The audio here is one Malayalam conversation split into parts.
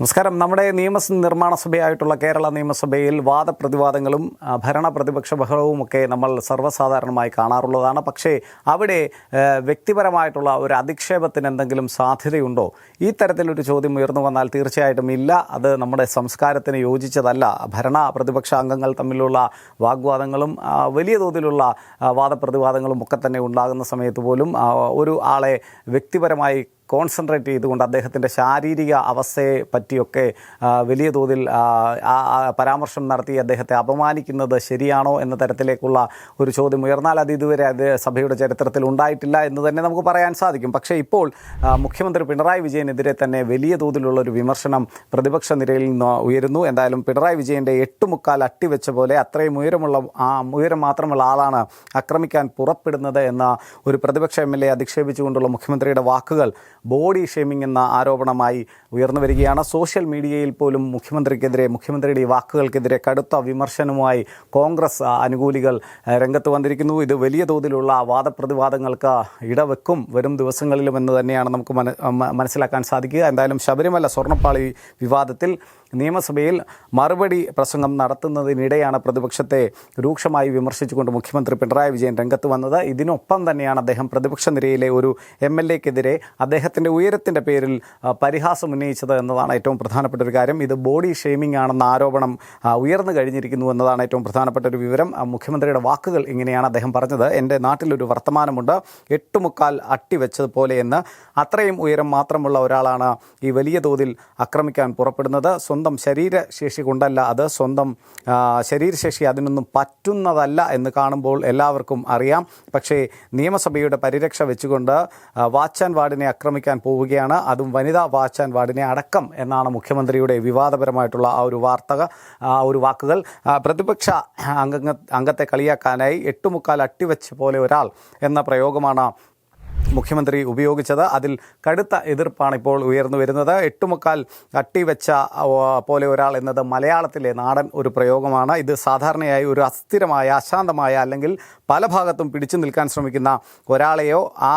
നമസ്കാരം. നമ്മുടെ നിയമ നിർമ്മാണ സഭയായിട്ടുള്ള കേരള നിയമസഭയിൽ വാദപ്രതിവാദങ്ങളും ഭരണ പ്രതിപക്ഷ ബഹളവും ഒക്കെ നമ്മൾ സർവസാധാരണമായി കാണാറുള്ളതാണ്. പക്ഷേ അവിടെ വ്യക്തിപരമായിട്ടുള്ള ഒരു അധിക്ഷേപത്തിന് എന്തെങ്കിലും സാധ്യതയുണ്ടോ? ഈ തരത്തിലൊരു ചോദ്യം ഉയർന്നു വന്നാൽ തീർച്ചയായിട്ടും ഇല്ല. അത് നമ്മുടെ സംസ്കാരത്തിന് യോജിച്ചതല്ല. ഭരണ പ്രതിപക്ഷ അംഗങ്ങൾ തമ്മിലുള്ള വാഗ്വാദങ്ങളും വലിയ തോതിലുള്ള വാദപ്രതിവാദങ്ങളും ഒക്കെ തന്നെ ഉണ്ടാകുന്ന സമയത്ത് പോലും ഒരു ആളെ വ്യക്തിപരമായി കോൺസെൻട്രേറ്റ് ചെയ്തുകൊണ്ട് അദ്ദേഹത്തിന്റെ ശാരീരിക അവസ്ഥയെ പറ്റിയൊക്കെ വലിയ തോതിൽ പരാമർശം നടത്തി അദ്ദേഹത്തെ അപമാനിക്കുന്നത് ശരിയാണോ എന്ന തരത്തിലേക്കുള്ള ഒരു ചോദ്യം ഉയർന്നാൽ അത് ഇതുവരെ അത് സഭയുടെ ചരിത്രത്തിൽ ഉണ്ടായിട്ടില്ല എന്ന് തന്നെ നമുക്ക് പറയാൻ സാധിക്കും. പക്ഷേ ഇപ്പോൾ മുഖ്യമന്ത്രി പിണറായി വിജയനെതിരെ തന്നെ വലിയ തോതിലുള്ള ഒരു വിമർശനം പ്രതിപക്ഷ നിരയിൽ നിന്ന് ഉയരുന്നു. എന്തായാലും പിണറായി വിജയന്റെ എട്ടുമുക്കാൽ അട്ടിവെച്ച പോലെ അത്രയും ഉയരമുള്ള ആ ഉയരം മാത്രമുള്ള ആളാണ് ആക്രമിക്കാൻ പുറപ്പെടുന്നത് എന്ന ഒരു പ്രതിപക്ഷ എം എൽ എ അധിക്ഷേപിച്ചുകൊണ്ടുള്ള മുഖ്യമന്ത്രിയുടെ വാക്കുകൾ ബോഡി ഷേമിംഗ് എന്ന ആരോപണമായി ഉയർന്നു വരികയാണ്. സോഷ്യൽ മീഡിയയിൽ പോലും മുഖ്യമന്ത്രിക്കെതിരെ മുഖ്യമന്ത്രിയുടെ ഈ വാക്കുകൾക്കെതിരെ കടുത്ത വിമർശനവുമായി കോൺഗ്രസ് അനുകൂലികൾ രംഗത്ത് വന്നിരിക്കുന്നു. ഇത് വലിയ തോതിലുള്ള വാദപ്രതിവാദങ്ങൾക്ക് ഇടവെക്കും വരും ദിവസങ്ങളിലും എന്ന് തന്നെയാണ് നമുക്ക് മനസ്സിലാക്കാൻ സാധിക്കുക. എന്തായാലും ശബരിമല സ്വർണപ്പാളി വിവാദത്തിൽ നിയമസഭയിൽ മറുപടി പ്രസംഗം നടത്തുന്നതിനിടെയാണ് പ്രതിപക്ഷത്തെ രൂക്ഷമായി വിമർശിച്ചുകൊണ്ട് മുഖ്യമന്ത്രി പിണറായി വിജയൻ രംഗത്ത് വന്നത്. ഇതിനൊപ്പം തന്നെയാണ് അദ്ദേഹം പ്രതിപക്ഷ നിരയിലെ ഒരു എം എൽ എക്കെതിരെ അദ്ദേഹത്തിന്റെ ഉയരത്തിന്റെ പേരിൽ പരിഹാസം ഉന്നയിച്ചത് എന്നതാണ് ഏറ്റവും പ്രധാനപ്പെട്ട ഒരു കാര്യം. ഇത് ബോഡി ഷെയ്മിംഗ് ആണെന്ന ആരോപണം ഉയർന്നു കഴിഞ്ഞിരിക്കുന്നു എന്നതാണ് ഏറ്റവും പ്രധാനപ്പെട്ട ഒരു വിവരം. മുഖ്യമന്ത്രിയുടെ വാക്കുകൾ ഇങ്ങനെയാണ് അദ്ദേഹം പറഞ്ഞത്. എന്റെ നാട്ടിലൊരു വർത്തമാനമുണ്ട്. എട്ടുമുക്കാൽ അട്ടിവെച്ചതുപോലെയെന്ന് അത്രയും ഉയരം മാത്രമുള്ള ഒരാളാണ് ഈ വലിയ തോതിൽ ആക്രമിക്കാൻ പുറപ്പെടുന്നത്. സ്വന്തം ശരീരശേഷി കൊണ്ടല്ല അത് സ്വന്തം ശരീരശേഷി അതിനൊന്നും പറ്റുന്നതല്ല എന്ന് കാണുമ്പോൾ എല്ലാവർക്കും അറിയാം. പക്ഷേ നിയമസഭയുടെ പരിരക്ഷ വെച്ചുകൊണ്ട് വാച്ചാൻ വാർഡിനെ ആക്രമിക്കാൻ പോവുകയാണ്. അതും വനിതാ വാച്ച് ആൻഡ് വാർഡിനെ അടക്കം എന്നാണ് മുഖ്യമന്ത്രിയുടെ വിവാദപരമായിട്ടുള്ള ആ ഒരു വാർത്തക ആ ഒരു വാക്കുകൾ. പ്രതിപക്ഷ അംഗ അംഗത്തെ കളിയാക്കാനായി എട്ടുമുക്കാൽ അട്ടിവെച്ച പോലെ ഒരാൾ എന്ന പ്രയോഗമാണ് മുഖ്യമന്ത്രി ഉപയോഗിച്ചത്. അതിൽ കടുത്ത എതിർപ്പാണ് ഇപ്പോൾ ഉയർന്നു വരുന്നത്. എട്ടുമുക്കാൽ അട്ടിവെച്ച ആ, പോലെ ഒരാൾ എന്നത് മലയാളത്തിലെ നാടൻ ഒരു പ്രയോഗമാണ്. ഇത് സാധാരണയായി ഒരു അസ്ഥിരമായ അശാന്തമായ അല്ലെങ്കിൽ പല ഭാഗത്തും പിടിച്ചു നിൽക്കാൻ ശ്രമിക്കുന്ന ഒരാളെയോ ആ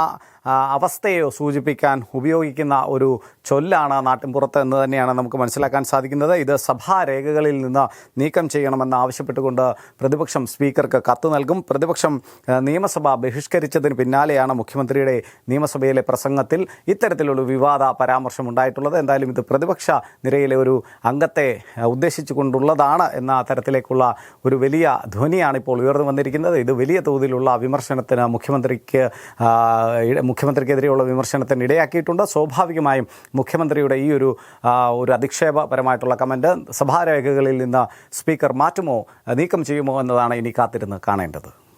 ആ, അവസ്ഥയെയോ സൂചിപ്പിക്കാൻ ഉപയോഗിക്കുന്ന ഒരു ചൊല്ലാണ് നാട്ടിൻപുറത്ത് എന്ന് തന്നെയാണ് നമുക്ക് മനസ്സിലാക്കാൻ സാധിക്കുന്നത്. ഇത് സഭാരേഖകളിൽ നിന്ന് നീക്കം ചെയ്യണമെന്ന് ആവശ്യപ്പെട്ടുകൊണ്ട് പ്രതിപക്ഷം സ്പീക്കർക്ക് കത്ത് നൽകും. പ്രതിപക്ഷം നിയമസഭ ബഹിഷ്കരിച്ചതിന് പിന്നാലെയാണ് മുഖ്യമന്ത്രിയുടെ നിയമസഭയിലെ പ്രസംഗത്തിൽ ഇത്തരത്തിലുള്ള വിവാദ പരാമർശം ഉണ്ടായിട്ടുള്ളത്. എന്തായാലും ഇത് പ്രതിപക്ഷ നിരയിലെ ഒരു അംഗത്തെ ഉദ്ദേശിച്ചുകൊണ്ടുള്ളതാണ് എന്ന തരത്തിലേക്കുള്ള ഒരു വലിയ ധ്വനിയാണ് ഇപ്പോൾ ഉയർന്നു വന്നിരിക്കുന്നത്. ഇത് വലിയ തോതിലുള്ള വിമർശനത്തിന് മുഖ്യമന്ത്രിക്ക് മുഖ്യമന്ത്രിക്കെതിരെയുള്ള വിമർശനത്തിന് ഇടയാക്കിയിട്ടുണ്ട്. സ്വാഭാവികമായും മുഖ്യമന്ത്രിയുടെ ഈ ഒരു ഒരു അധിക്ഷേപപരമായിട്ടുള്ള കമന്റ് സഭാരേഖകളിൽ നിന്ന് സ്പീക്കർ മാറ്റുമോ നീക്കം ചെയ്യുമോ എന്നതാണ് ഇനി കാത്തിരുന്ന് കാണേണ്ടത്.